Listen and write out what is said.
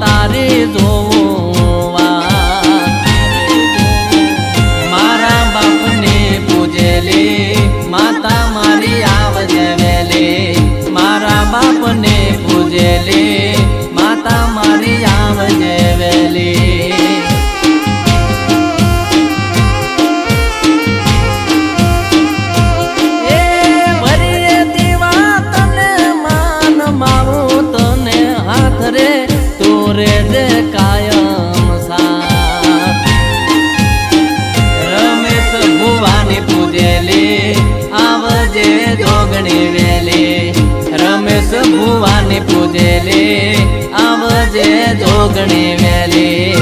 તારે જોવા. મારા બાપને પૂજેલી, માતા મારી આવજે વેલી. મારા બાપને પૂજેલી, માતા મારી આવજે વેલી. રે કાયમ સા ભુવાની પૂજેલી આવજે જોગણી વેલી રમેશ ભુવાની પૂજેલી આવજે જોગણી વેલી